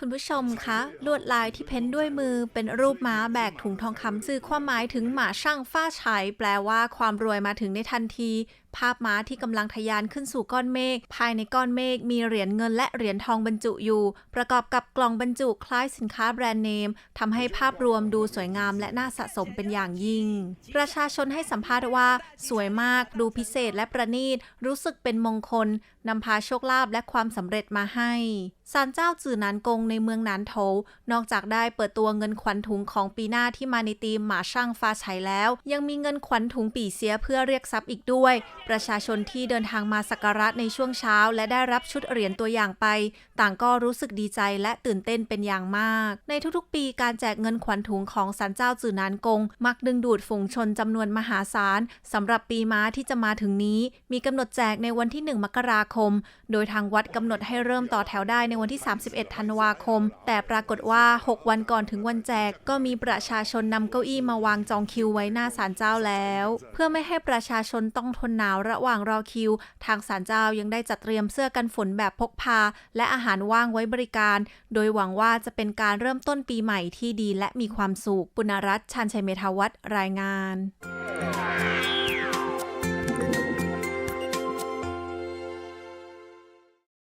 คุณผู้ชมคะ ลวดลายที่เพ้นด้วยมือเป็นรูปม้าแบกถุงทองคำสื่อความหมายถึงหมาช่างฟ้าไฉแปลว่าความรวยมาถึงในทันที ภาพม้าที่กำลังทะยานขึ้นสู่ก้อนเมฆ ภายในก้อนเมฆมีเหรียญเงินและเหรียญทองบรรจุอยู่ ประกอบกับกล่องบรรจุคล้ายสินค้าแบรนด์เนมทำให้ภาพรวมดูสวยงามและน่าสะสมเป็นอย่างยิ่ง ประชาชนให้สัมภาษณ์ว่า สวยมาก ดูพิเศษและประณีต รู้สึกเป็นมงคลนำพาโชคลาภและความสำเร็จมาให้ศาลเจ้าจื่อนานกงในเมืองนานโถนอกจากได้เปิดตัวเงินขวัญถุงของปีหน้าที่มาในธีมหมาช่างฟ้าไฉแล้ว ยังมีเงินขวัญถุงปีเสียเพื่อเรียกทรัพย์อีกด้วยประชาชนที่เดินทางมาสักการะในช่วงเช้า และได้รับชุดเหรียญตัวอย่างไป ต่างก็รู้สึกดีใจและตื่นเต้นเป็นอย่างมาก ในทุกๆ ปีการแจกเงินขวัญถุงของศาลเจ้าจื่อนานกง มักดึงดูดฝูงชนจำนวนมหาศาลสำหรับปีม้าที่จะมาถึงนี้ มีกำหนดแจกในวันที่ 1 มกราคม โดยทางวัดกำหนดให้เริ่มต่อแถวได้ในวันที่ 31 ธันวาคม แต่ปรากฏว่า 6 วันก่อนถึงวันแจก ก็มีประชาชนนำเก้าอี้มาวางจองคิวไว้หน้าศาลเจ้าแล้ว เพื่อไม่ให้ประชาชนต้องทนหนาวระหว่างรอคิว ทางศาลเจ้ายังได้จัดเตรียมเสื้อกันฝนแบบพกพา และอาหารว่างไว้บริการ โดยหวังว่าจะเป็นการเริ่มต้นปีใหม่ที่ดีและมีความสุข ปุณรัตน์ชันชัยเมธาวัฒน์รายงาน